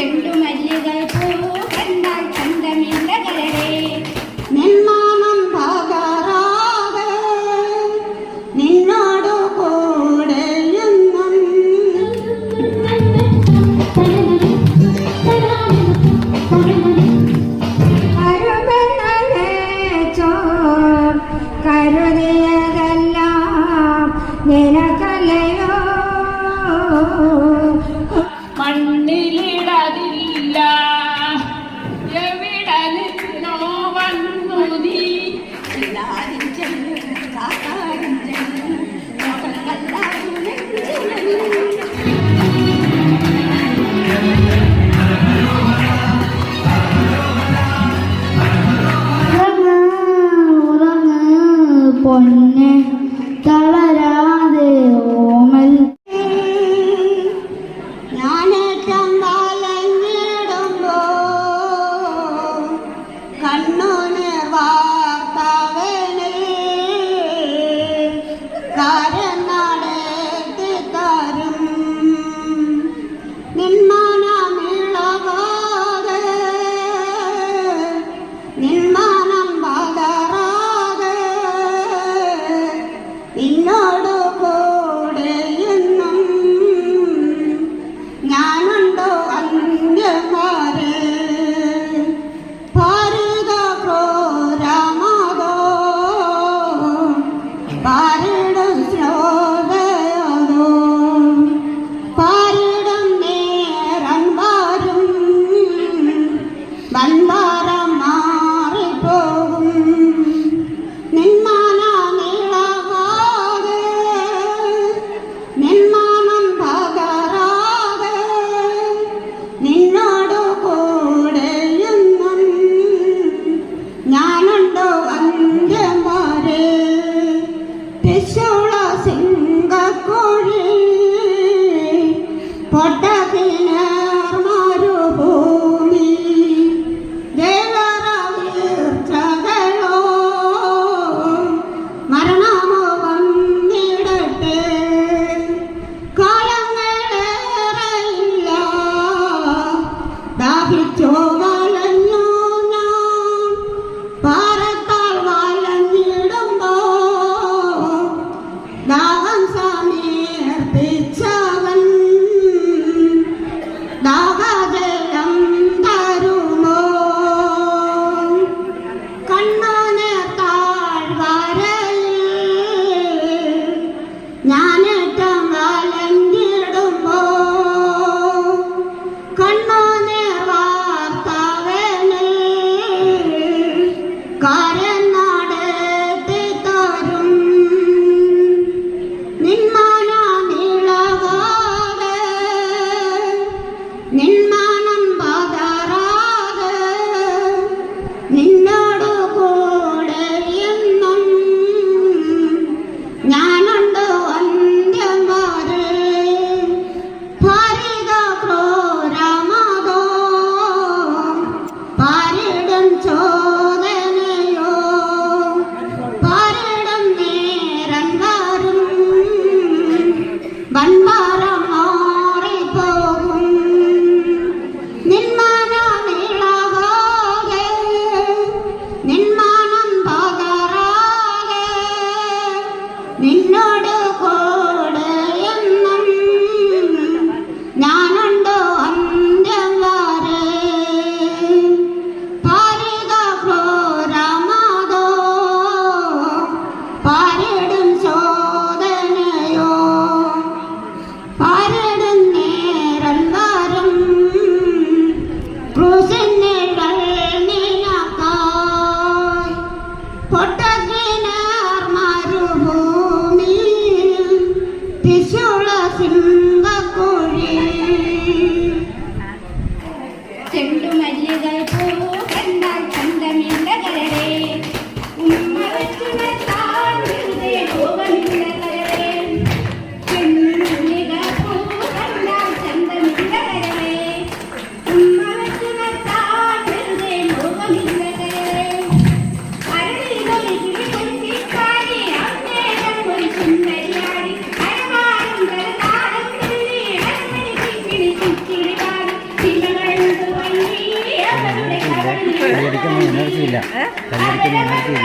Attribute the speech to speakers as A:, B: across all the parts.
A: చెట్టు మల్లిగై పువ్వు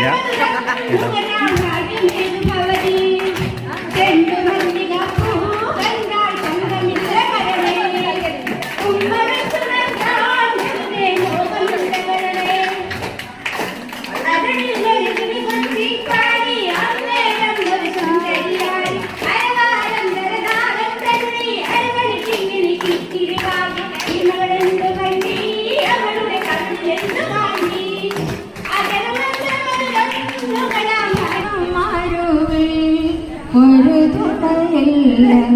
B: 来 തുണയില്ല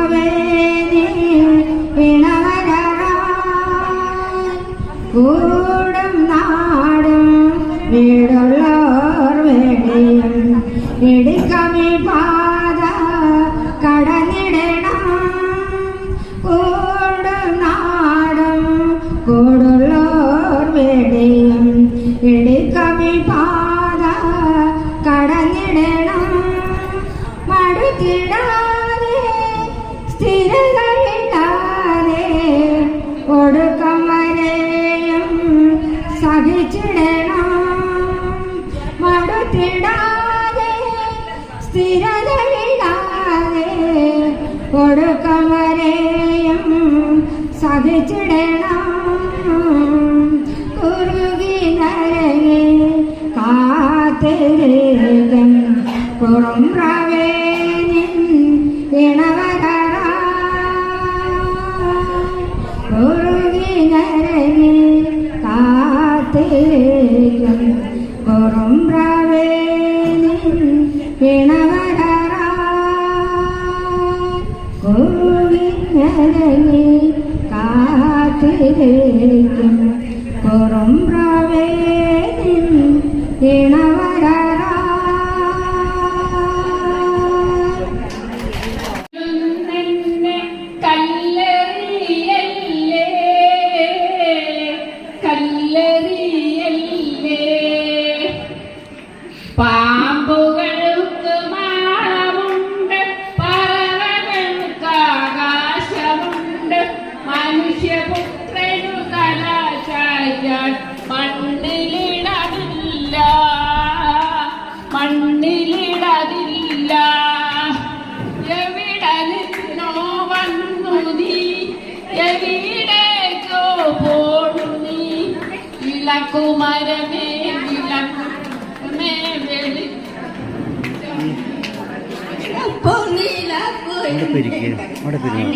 B: ഒടുക്കം വരെയും സഹിച്ചിടണം കുറുകി നരങ്ങി കാത്തിരിക്കും കുറുമ്പ്രവേനിൻ ഇണവരാ കുറുകി കാത്തിരിക്കും കുറുമ്പ്രവേനിൻ ഇണവരാ നരങ്ങി കാത്തിരിക്കും. കുറുമ്പ്രവേനിൻ ഇണവരാ
A: അവിടെ പിരിക്കുക അവിടെ പിരിക്കുക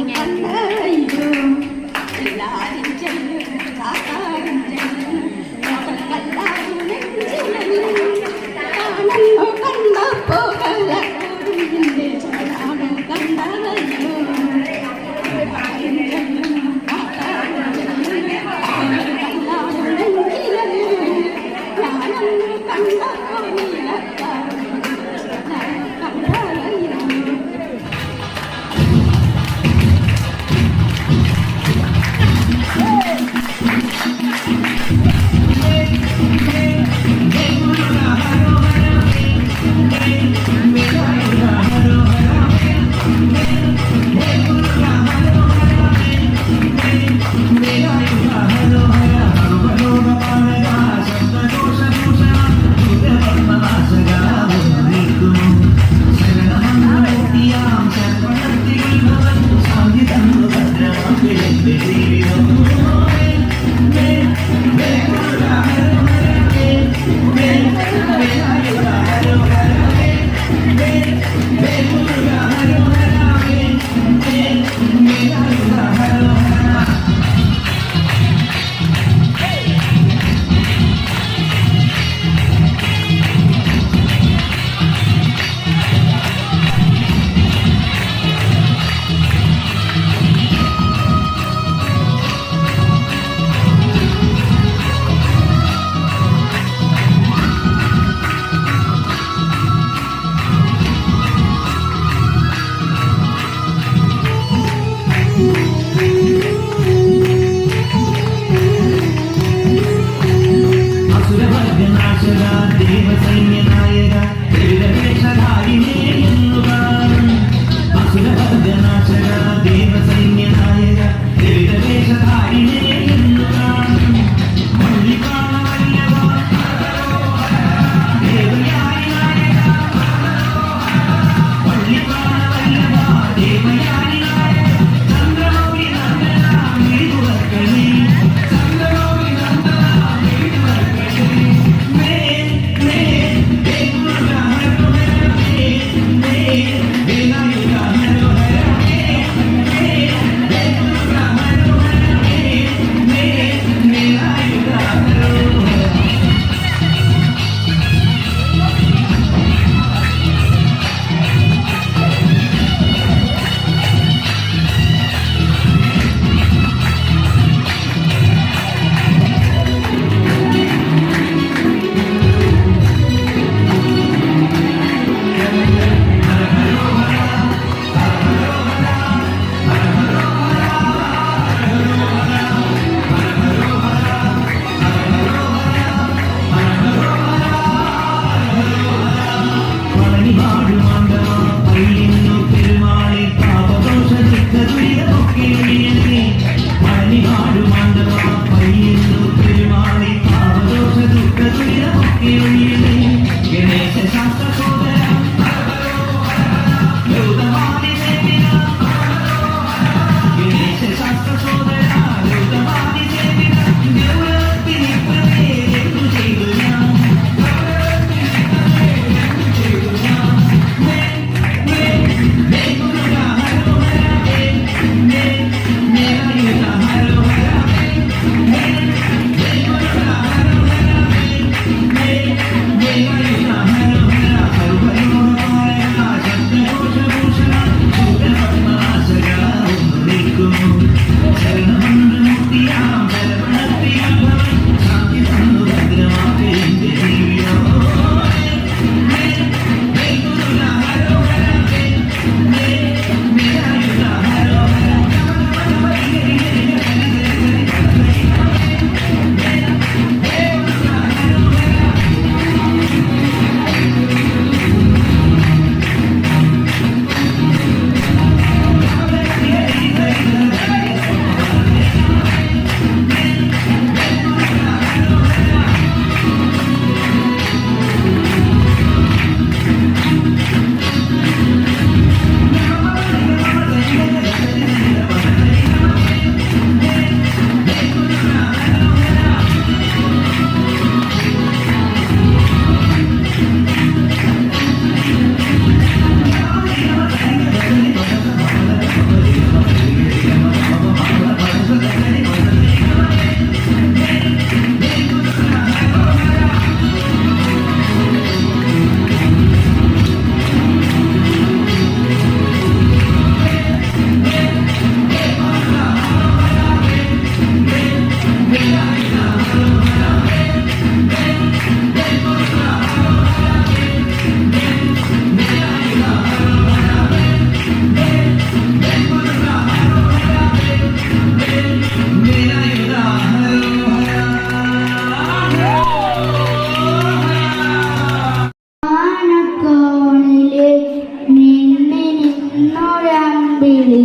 C: അമ്പിളി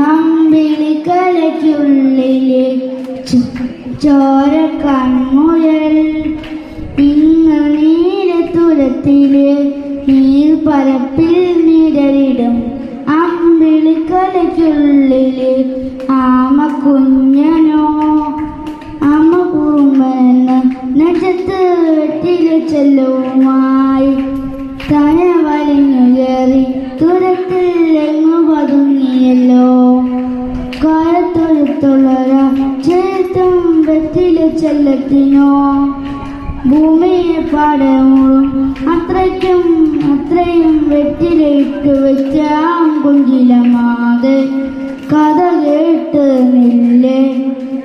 D: അമ്പിളി കലയ്ക്കുള്ളിലെ ചോര കൺമുഴൽ ഇന്ന് നീലത്തുലത്തിലെ നീർ പരപ്പിൽ നിഴലിടും അമ്പിളി കലയ്ക്കുള്ളിലെ ആമ കുഞ്ഞനോ ആമ പൂമ്പെന്ന് നക്ഷത്രത്തിലെ ചെല്ലോ ചേർത്തും വെറ്റിൽ ചെല്ലത്തിനോ. ഭൂമിയെ പാടമുളും അത്രയ്ക്കും അത്രയും വെറ്റിലിട്ട് വെച്ച കുഞ്ചിലമാതെ കഥ കേട്ട് നില്ലേ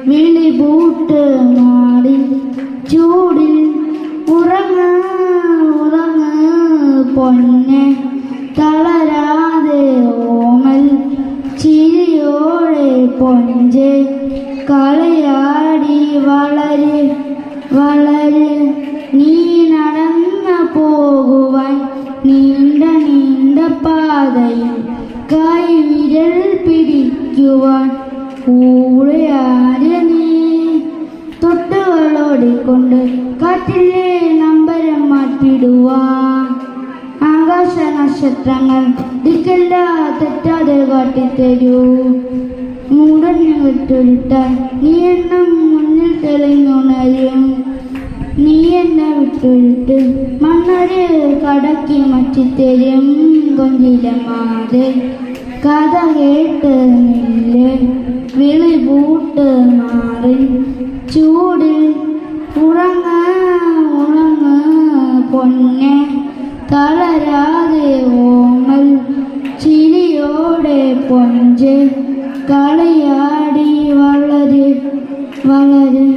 D: വിളി പൂട്ട് മാറി ചൂടിൽ ഉറങ്ങ ഉറങ്ങ പൊന്നെ. തളരാതെ പൊഞ്ചെ കളിയാടി വളര് വളര്. നീ നടന്ന പോകുവാൻ നീണ്ട നീണ്ട പാതയിൽ കൈവിരൽ പിടിക്കുവാൻ കൂടെ ആര് നീ? തൊട്ടുകളോടിക്കൊണ്ട് കാറ്റിലെ നമ്പരം മാറ്റിടുവാൻ ആകാശ നക്ഷത്രങ്ങൾ ദിക്കല്ല തെറ്റാതെ കാട്ടിത്തരൂ. മൂടഞ്ഞു വിട്ടുരുട്ടാൻ നീ എണ്ണം മുന്നിൽ തെളിഞ്ഞുണരും നീ എന്നെ വിട്ടുവിട്ട് മണ്ണൊരു കടക്കി മറ്റിത്തരും കൊഞ്ചിലമാതെ. കഥ കേട്ട് നില്ല് വിളി പൂട്ട് മാറി. ചൂടിൽ ഉറങ്ങ ഉറങ്ങ പൊന്നെ. തളരാതെ ഓമൽ ചിരിയോടെ പൊഞ്ച്. കളിയാടി വളര് വളര്